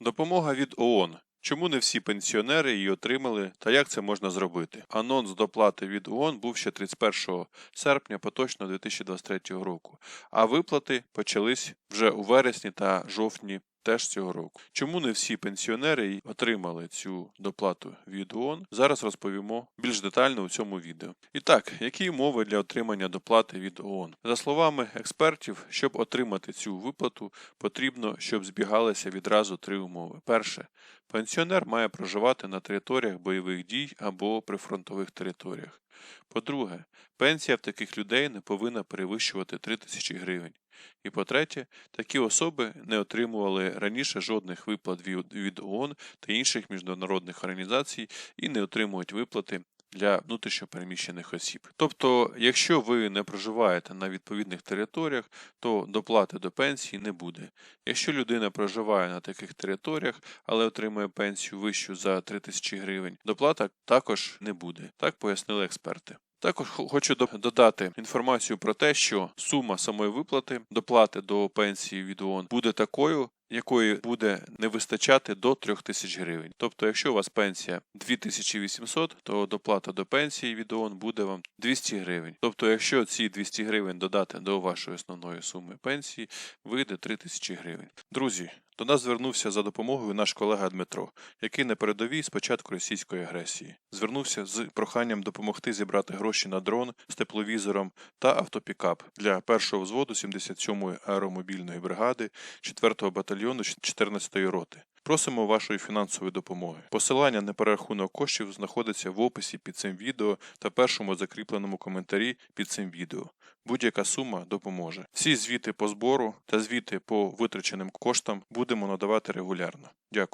Допомога від ООН. Чому не всі пенсіонери її отримали та як це можна зробити? Анонс доплати від ООН був ще 31 серпня поточного 2023 року, а виплати почались вже у вересні та жовтні теж цього року. Чому не всі пенсіонери отримали цю доплату від ООН? Зараз розповімо більш детально у цьому відео. І так, які умови для отримання доплати від ООН? За словами експертів, щоб отримати цю виплату, потрібно, щоб збігалися відразу три умови. Перше, пенсіонер має проживати на територіях бойових дій або прифронтових територіях. По-друге, пенсія в таких людей не повинна перевищувати 3 тисячі гривень. І по-третє, такі особи не отримували раніше жодних виплат від, ООН та інших міжнародних організацій і не отримують виплати для внутрішньопереміщених осіб. Тобто, якщо ви не проживаєте на відповідних територіях, то доплати до пенсії не буде. Якщо людина проживає на таких територіях, але отримує пенсію вищу за 3 тисячі гривень, доплата також не буде. Так пояснили експерти. Також хочу додати інформацію про те, що сума самої виплати доплати до пенсії від ООН буде такою, якої буде не вистачати до 3 тисяч гривень. Тобто, якщо у вас пенсія 2800, то доплата до пенсії від ООН буде вам 200 гривень. Тобто, якщо ці 200 гривень додати до вашої основної суми пенсії, вийде 3000 гривень. Друзі, до нас звернувся за допомогою наш колега Дмитро, який на передовій з початку російської агресії. Звернувся з проханням допомогти зібрати гроші на дрон з тепловізором та автопікап для першого взводу 77-ї аеромобільної бригади 4-го батальйону 14-ї роти. Просимо вашої фінансової допомоги. Посилання на перерахунок коштів знаходиться в описі під цим відео та першому закріпленому коментарі під цим відео. Будь-яка сума допоможе. Всі звіти по збору та звіти по витраченим коштам будемо надавати регулярно. Дякую.